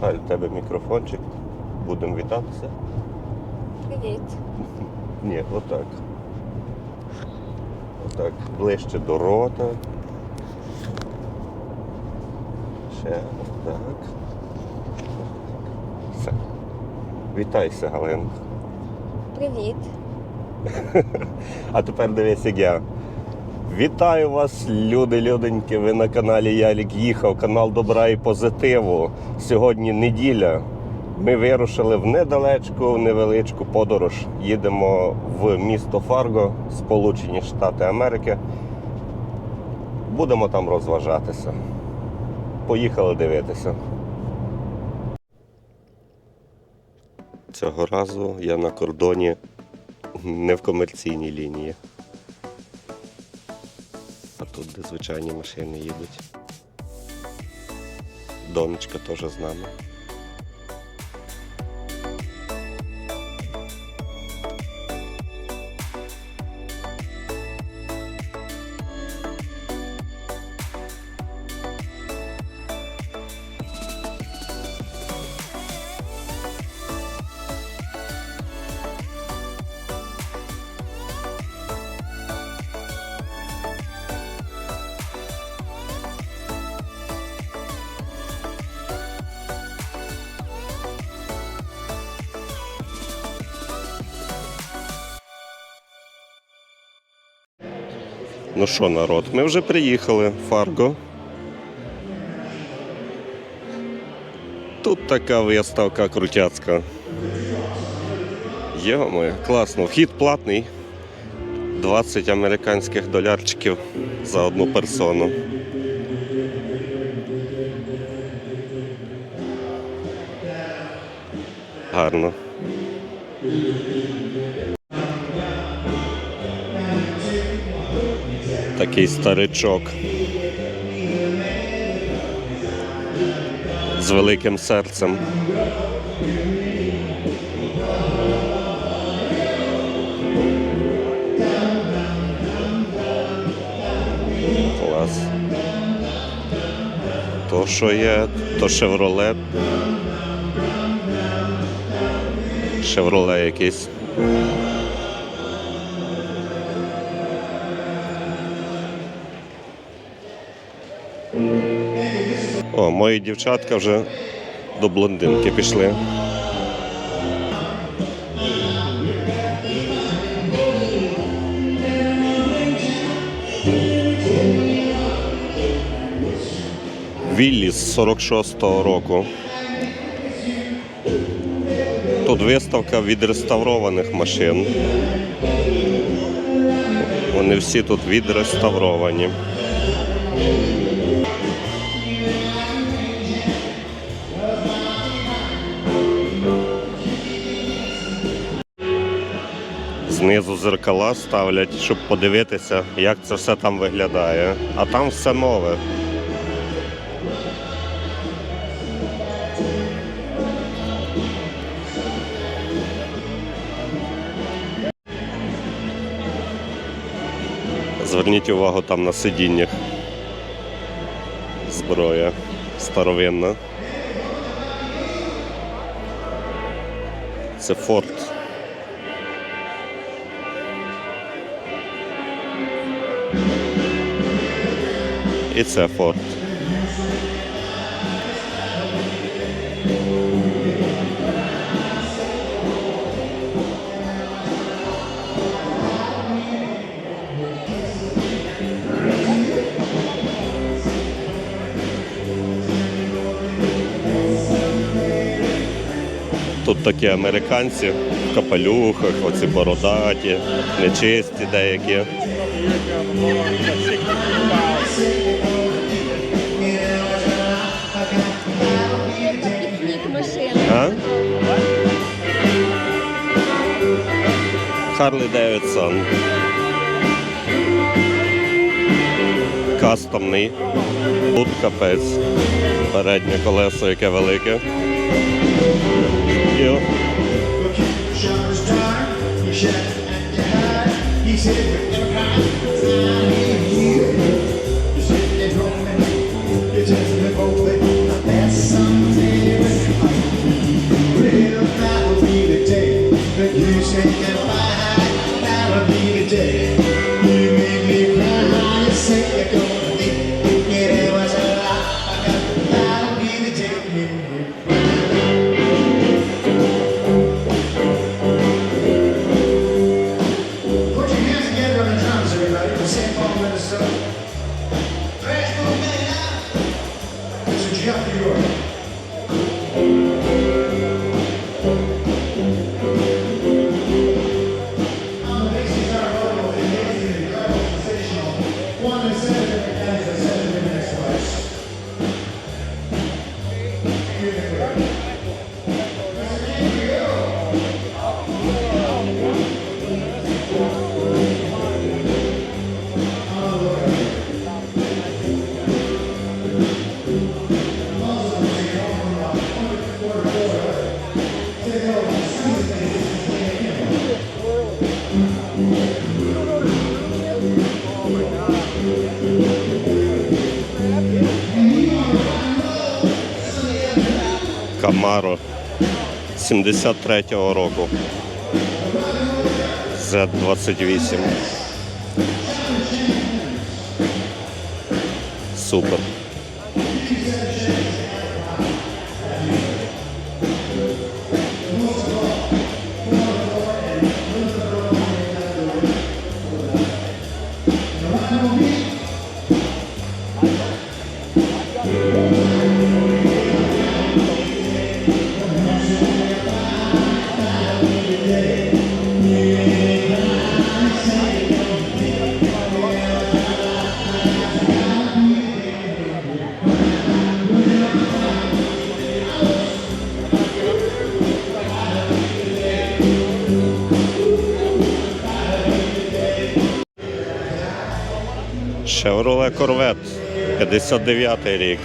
Галь, у тебе мікрофончик. Будемо вітатися. Привіт. Ні, отак. Отак. Ближче до рота. Ще отак. Все. Вітайся, Галинко. Привіт. А тепер дивись, як я. Вітаю вас, люди, люденьки. Ви на каналі Ялік Їхав, канал добра і позитиву. Сьогодні неділя. Ми вирушили в недалечку, невеличку подорож. Їдемо в місто Фарго, Сполучені Штати Америки. Будемо там розважатися. Поїхали дивитися. Цього разу я на кордоні не в комерційній лінії. Тут, де звичайні машини їдуть. Донечка теж з нами. Що, народ, ми вже приїхали в Фарго. Тут така виставка крутяцька. Йо-моє, класно. Вхід платний. 20 американських долярчиків за одну персону. Гарно. Такий старичок. З великим серцем. Клас. То, що є, то шевролет. Шевроле якийсь. О, мої дівчатка вже до блондинки пішли. Віллі з 46-го року. Тут виставка відреставрованих машин. Вони всі тут відреставровані. Знизу зеркала ставлять, щоб подивитися, як це все там виглядає. А там все нове. Зверніть увагу там на сидіннях. Зброя старовинна. Це форт. І це форт. Тут такі американці в капелюхах, оці бородаті, нечисті деякі. Харлі Девідсон. Кастомний. Тут капець. Переднє колесо, яке велике. Йо. sempre Камаро 73-го року. Z28. Супер. Chevrolet Corvette 59 рік.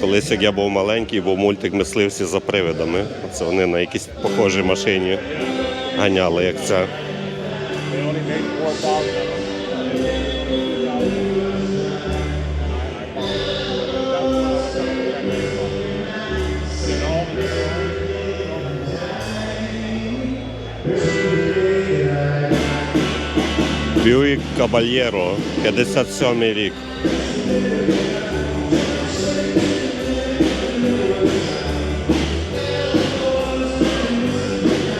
Колись як я був маленький, був мультик мисливці за привидами. Це вони на якійсь похожій машині ганяли, як ця. Бьюік Кабальєро, 57 рік.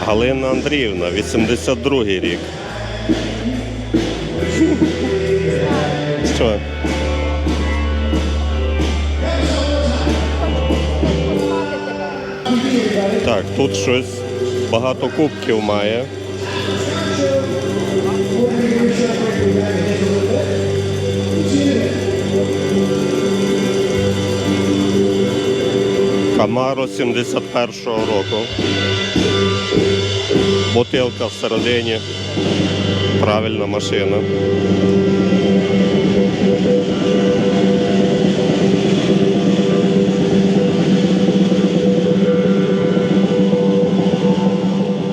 Галина Андріївна, 82 рік. Що? Так, тут щось багато кубків має. Камаро 71-го року. Бутилка всередині. Правильна машина.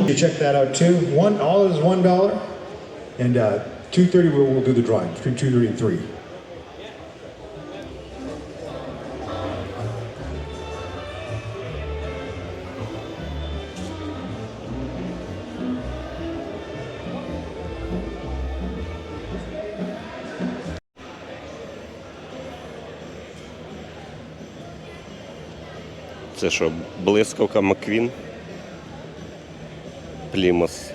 You check that out too. One, all is one dollar, and uh, two thirty we'll, we'll do the drawing between two thirty and three. Це що, блискавка Маквін? Плімос.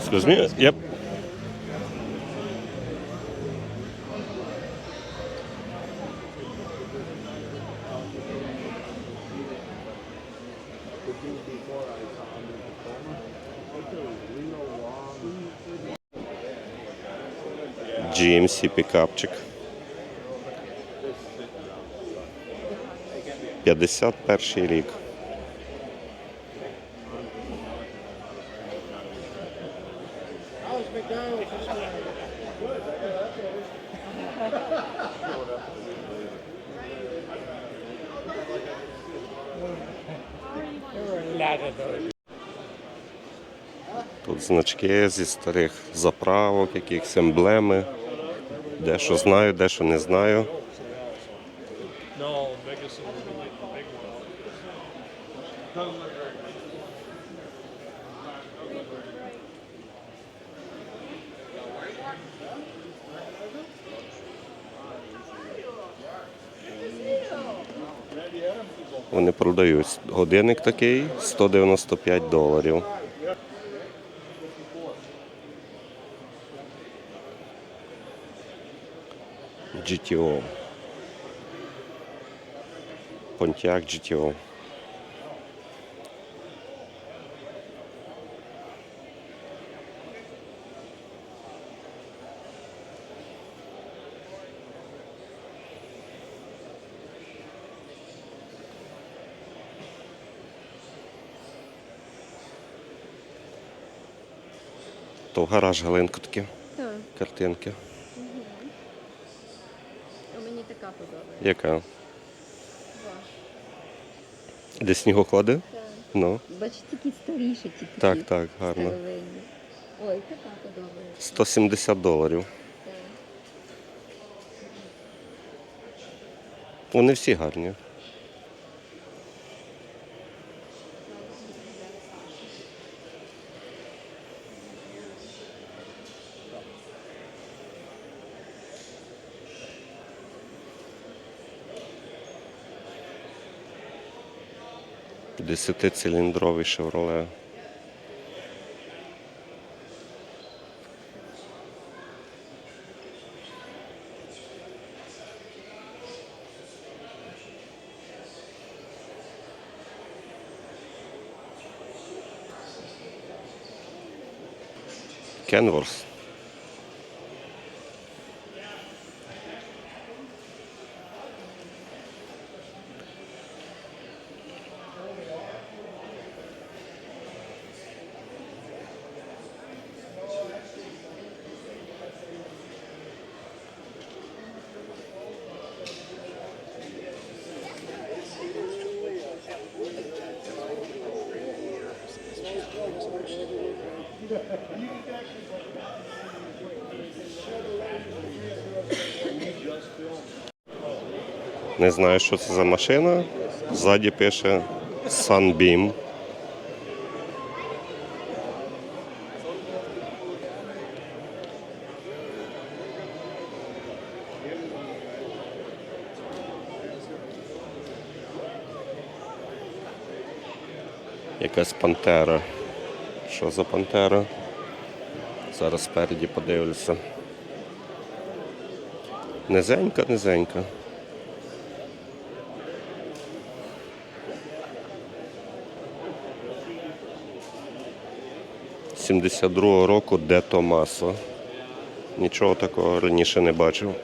Excuse me? GMC пікапчик. 51 рік. Тут значки зі старих заправок, якихось емблеми. Дещо знаю, дещо не знаю. Вони продають годинник такий 195 доларів. GTO. Pontiac GTO. То гараж Галинко такі Так, картинки. а мені така подобається. Яка? Де снігоходи? Так. Ну, Бачите, такі старіші, ті такі. так, так, гарно. старовинні. Ой, така подобається. 170 доларів. Так. Вони всі гарні. Десятициліндровий шевроле. Кенворс. Не знаю, що це за машина. Ззаді пише Sunbeam. Якась пантера. Що за пантера? Зараз спереді подивлюся. Низенька, низенька. 72-го року Де Томасо. Нічого такого раніше не бачив.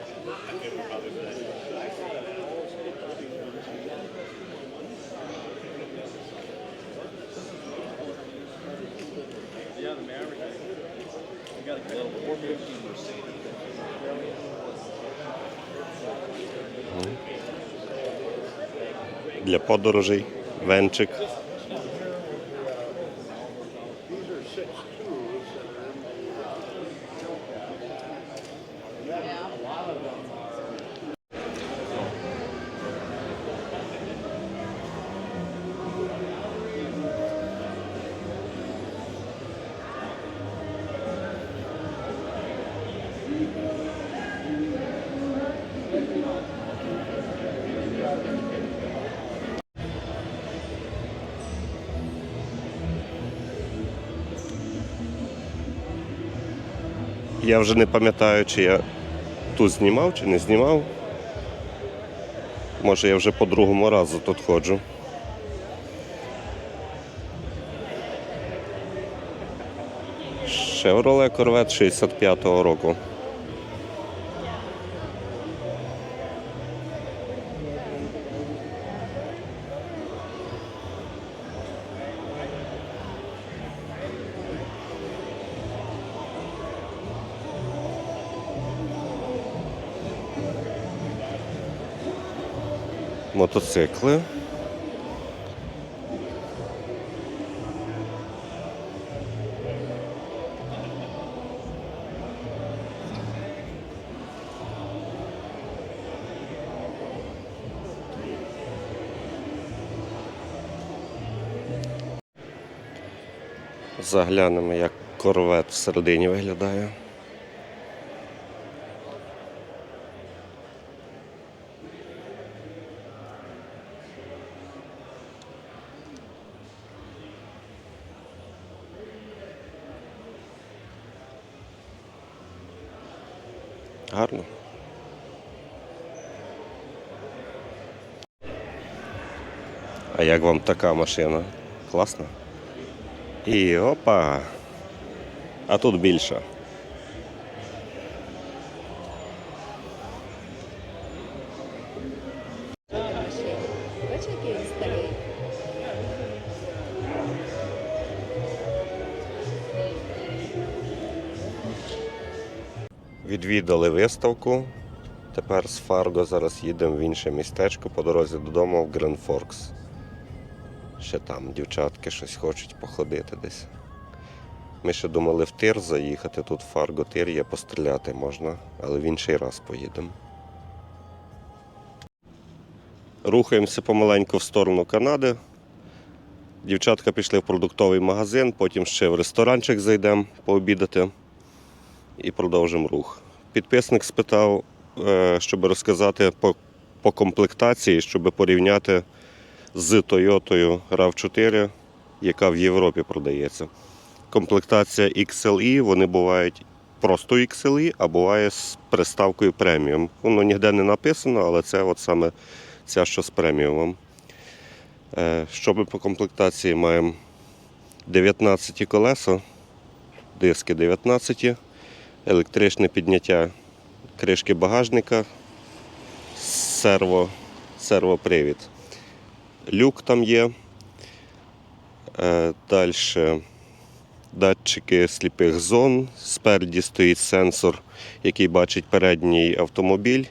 Для подорожей венчик. Я вже не пам'ятаю, чи я тут знімав, чи не знімав. Може, я вже по другому разу тут ходжу. Chevrolet Corvette 65-го року. мотоцикли. Заглянемо, як корвет всередині виглядає. Гарно. А як вам така машина? Класна? І опа. А тут більше. Відвідали виставку. Тепер з Фарго зараз їдемо в інше містечко по дорозі додому в Грен Форкс. Ще там дівчатки щось хочуть походити десь. Ми ще думали в тир заїхати, тут Фарго тир є, постріляти можна, але в інший раз поїдемо. Рухаємося помаленьку в сторону Канади. Дівчатка пішли в продуктовий магазин, потім ще в ресторанчик зайдемо пообідати і продовжимо рух. Підписник спитав, е, щоб розказати по, по комплектації, щоб порівняти з Toyota RAV4, яка в Європі продається. Комплектація XLE, вони бувають просто XLE, а буває з приставкою преміум. Воно ніде не написано, але це от саме ця, що з преміумом. Е, Що ми по комплектації маємо 19 колеса, диски 19, електричне підняття кришки багажника, серво, сервопривід. Люк там є. Далі датчики сліпих зон. Спереді стоїть сенсор, який бачить передній автомобіль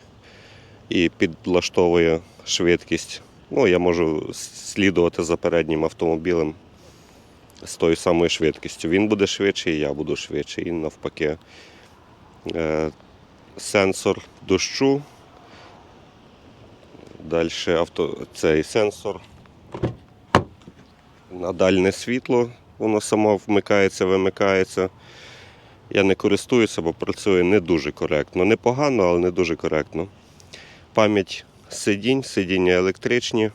і підлаштовує швидкість. Ну, я можу слідувати за переднім автомобілем з тою самою швидкістю. Він буде швидший, я буду швидший, і навпаки. Е, Сенсор дощу. Далі авто, цей сенсор на дальне світло, воно само вмикається, вимикається. Я не користуюся, бо працює не дуже коректно. Непогано, але не дуже коректно. Пам'ять сидінь, сидіння електричні.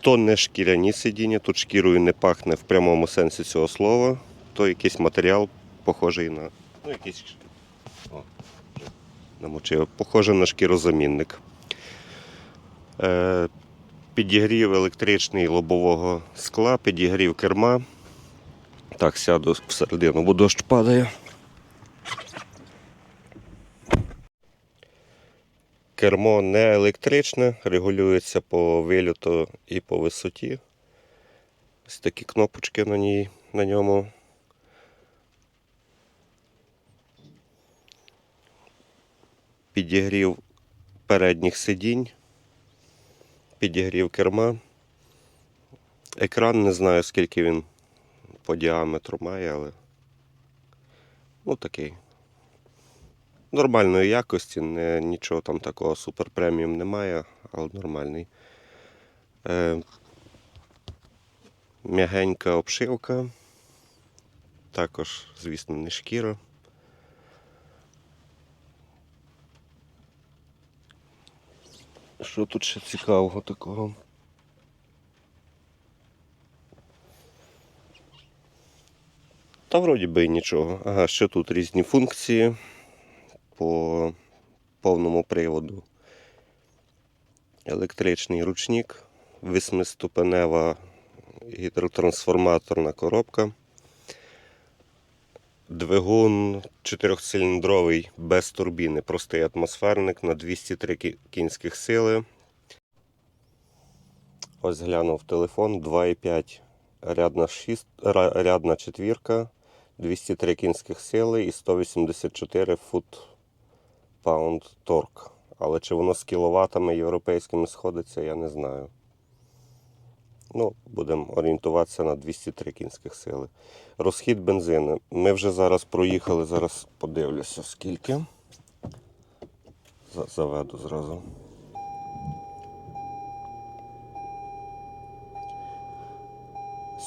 То не шкіряні сидіння, тут шкірою не пахне в прямому сенсі цього слова, то якийсь матеріал похожий на. Ну, якийсь. О, намочив. Похоже на шкірозамінник. Е, підігрів електричний лобового скла, підігрів керма. Так, сяду всередину, бо дощ падає. Кермо не електричне, регулюється по виліту і по висоті. Ось такі кнопочки на, ній, на ньому. Підігрів передніх сидінь, підігрів керма. Екран не знаю, скільки він по діаметру має, але ну такий. Нормальної якості, не, нічого там такого супер преміум немає, але нормальний. Е, м'ягенька обшивка. Також, звісно, не шкіра. Що тут ще цікавого такого? Та вроді би і нічого. Ага, ще тут різні функції по повному приводу. Електричний ручник, восьмиступенева гідротрансформаторна коробка. Двигун чотирьохциліндровий без турбіни, простий атмосферник на 203 кінських сили. Ось глянув телефон 2,5 рядна, 6, рядна четвірка, 203 кінських сили і 184 фут паунд торк. Але чи воно з кіловатами європейськими сходиться, я не знаю. Ну, будемо орієнтуватися на 203 кінських сили. Розхід бензину. Ми вже зараз проїхали, зараз подивлюся, скільки. Заведу зразу.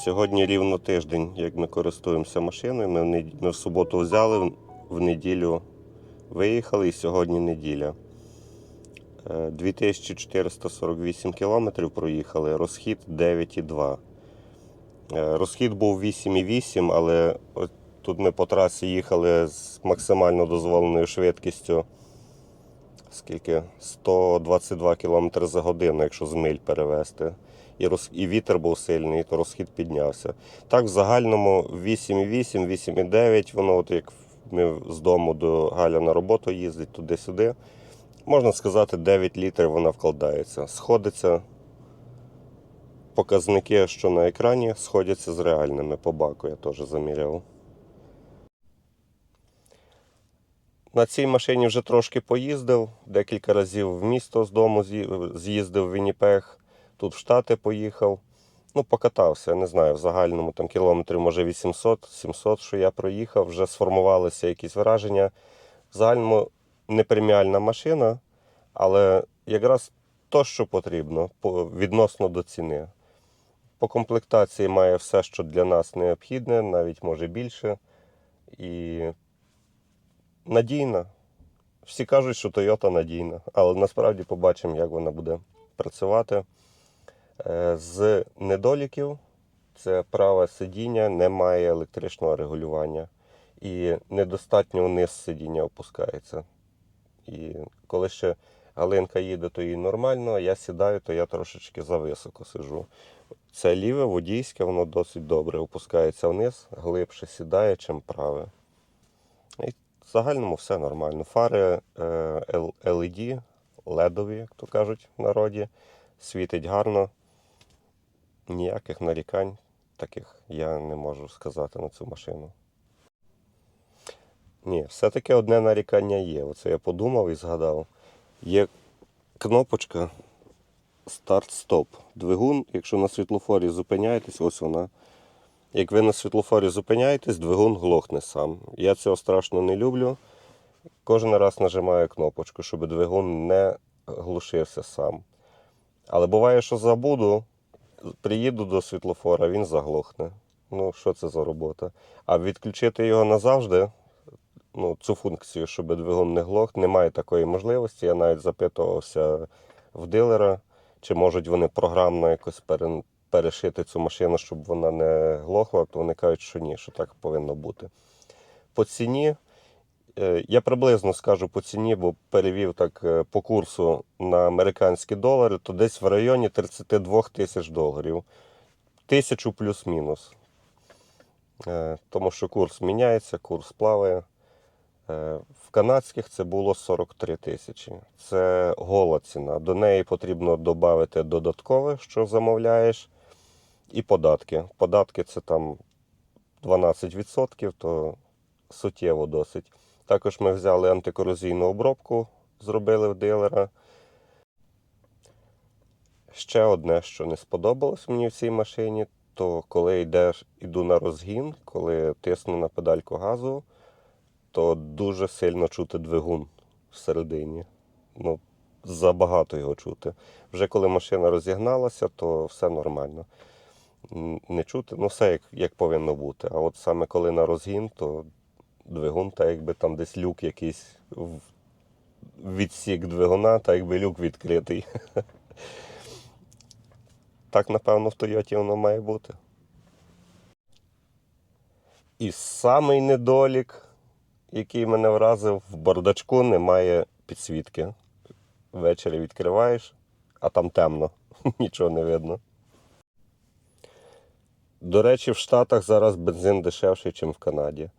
Сьогодні рівно тиждень, як ми користуємося машиною. Ми в, суботу взяли, в неділю виїхали і сьогодні неділя. Е, 2448 кілометрів проїхали, розхід 9,2. Е, Розхід був 8,8, але тут ми по трасі їхали з максимально дозволеною швидкістю. Скільки? 122 км за годину, якщо з миль перевести. І, роз... і вітер був сильний, то розхід піднявся. Так, в загальному 8,8, 8,9, воно от як ми з дому до Галя на роботу їздить туди-сюди. Можна сказати, 9 літрів вона вкладається. Сходиться показники, що на екрані, сходяться з реальними по баку, я теж заміряв. На цій машині вже трошки поїздив, декілька разів в місто з дому з'їздив в Вінніпег, тут в Штати поїхав. Ну, покатався, не знаю, в загальному там кілометрів, може 800-700, що я проїхав, вже сформувалися якісь враження. В загальному не преміальна машина, але якраз то, що потрібно відносно до ціни. По комплектації має все, що для нас необхідне, навіть може більше. І надійна. Всі кажуть, що Toyota надійна, але насправді побачимо, як вона буде працювати. Е, З недоліків це праве сидіння, немає електричного регулювання і недостатньо вниз сидіння опускається. І коли ще Галинка їде, то їй нормально, а я сідаю, то я трошечки зависоко сижу. Це ліве водійське, воно досить добре опускається вниз, глибше сідає, чим праве. І в загальному все нормально. Фари е, LED, ледові, як то кажуть в народі, світить гарно. Ніяких нарікань таких я не можу сказати на цю машину. Ні, все-таки одне нарікання є. Оце я подумав і згадав. Є кнопочка старт-стоп. Двигун, якщо на світлофорі зупиняєтесь, ось вона. Як ви на світлофорі зупиняєтесь, двигун глохне сам. Я цього страшно не люблю. Кожен раз нажимаю кнопочку, щоб двигун не глушився сам. Але буває, що забуду, приїду до світлофора, він заглохне. Ну, що це за робота? А відключити його назавжди, ну, цю функцію, щоб двигун не глох, немає такої можливості. Я навіть запитувався в дилера, чи можуть вони програмно якось пере- перешити цю машину, щоб вона не глохла, то вони кажуть, що ні, що так повинно бути. По ціні, е, я приблизно скажу по ціні, бо перевів так е, по курсу на американські долари, то десь в районі 32 тисяч доларів. Тисячу плюс-мінус. Е, Тому що курс міняється, курс плаває. Е, В канадських це було 43 тисячі. Це гола ціна. До неї потрібно додати додаткове, що замовляєш, і податки. Податки це там 12%, то суттєво досить. Також ми взяли антикорозійну обробку, зробили в дилера. Ще одне, що не сподобалось мені в цій машині, то коли йдеш, іду на розгін, коли тисну на педальку газу, то дуже сильно чути двигун всередині. Ну, забагато його чути. Вже коли машина розігналася, то все нормально. Не чути, ну все як, як повинно бути. А от саме коли на розгін, то двигун, так якби там десь люк якийсь відсік двигуна, так якби люк відкритий. Так, напевно, в Тойоті воно має бути. І самий недолік, який мене вразив, в бардачку немає підсвітки. Ввечері відкриваєш, а там темно, нічого не видно. До речі, в Штатах зараз бензин дешевший, ніж в Канаді.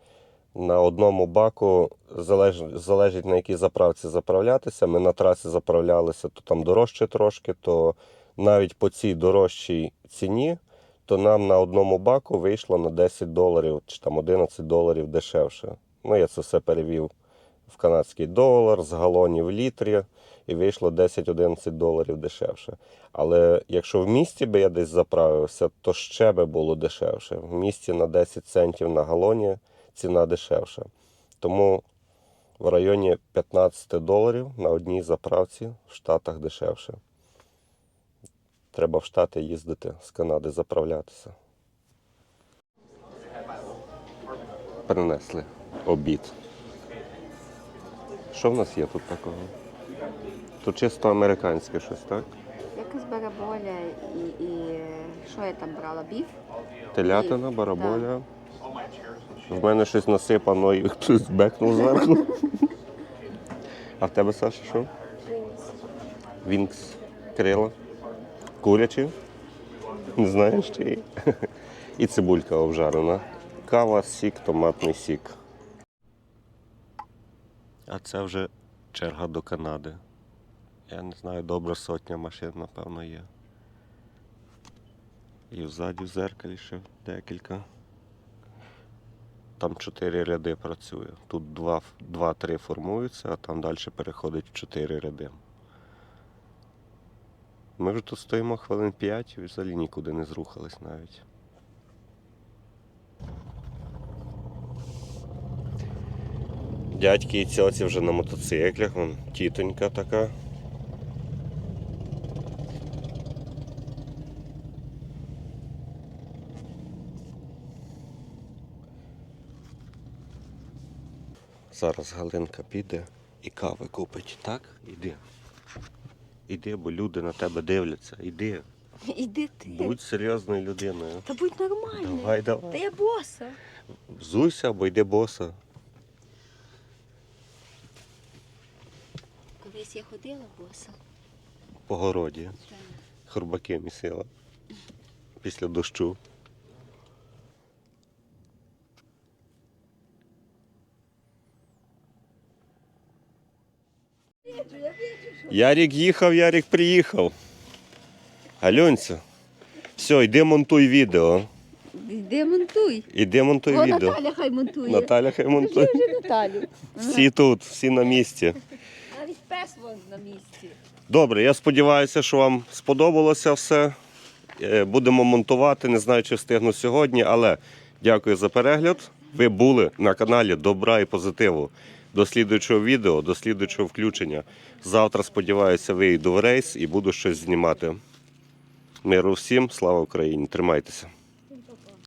На одному баку залеж, залежить на якій заправці заправлятися. Ми на трасі заправлялися, то там дорожче трошки, то навіть по цій дорожчій ціні, то нам на одному баку вийшло на 10 доларів чи там 11 доларів дешевше. Ну, я це все перевів в канадський долар з галонів літрі, і вийшло 10-11 доларів дешевше. Але якщо в місті би я десь заправився, то ще би було дешевше. В місті на 10 центів на галоні ціна дешевша. Тому в районі 15 доларів на одній заправці в Штатах дешевше. Треба в Штати їздити з Канади заправлятися. принесли обід. Що в нас є тут такого? Тут чисто американське щось, так? Якась бараболя і, і що я там брала? Біф? Телятина, бараболя. В мене щось насипано і хтось бекнув зверху. А в тебе, Саша, що? Вінкс. Крила. Курячі. Не знаєш чи. І цибулька обжарена. Кава, сік, томатний сік. А це вже черга до Канади. Я не знаю, добра сотня машин, напевно, є. І взаді в зеркалі ще декілька. Там чотири ряди працює. Тут два- два-три формуються, а там далі переходить в чотири ряди. Ми вже тут стоїмо хвилин 5 і взагалі нікуди не зрухались навіть. Дядьки і цьоці вже на мотоциклях, вон тітонька така. Зараз Галинка піде і кави купить, так? Іди. Іди, бо люди на тебе дивляться. Іди. Іди ти. Будь серйозною людиною. Та будь нормальний. Давай, Та я боса. Взуйся або йди боса. Колись я ходила боса. По городі. Та Хурбаки місила. Після дощу. Ярік їхав, Ярік приїхав. Альонця. Все, йди монтуй відео. Де монтуй? Іди монтуй О, відео. Наталя хай монтує. Наталя хай монтує. Вже Наталю. Всі тут, всі на місці. Вон на місці. Добре, я сподіваюся, що вам сподобалося все. Е, Будемо монтувати, не знаю, чи встигну сьогодні, але дякую за перегляд. Ви були на каналі Добра і Позитиву. До слідуючого відео, до слідуючого включення. Завтра, сподіваюся, вийду в рейс і буду щось знімати. Миру всім, слава Україні! Тримайтеся!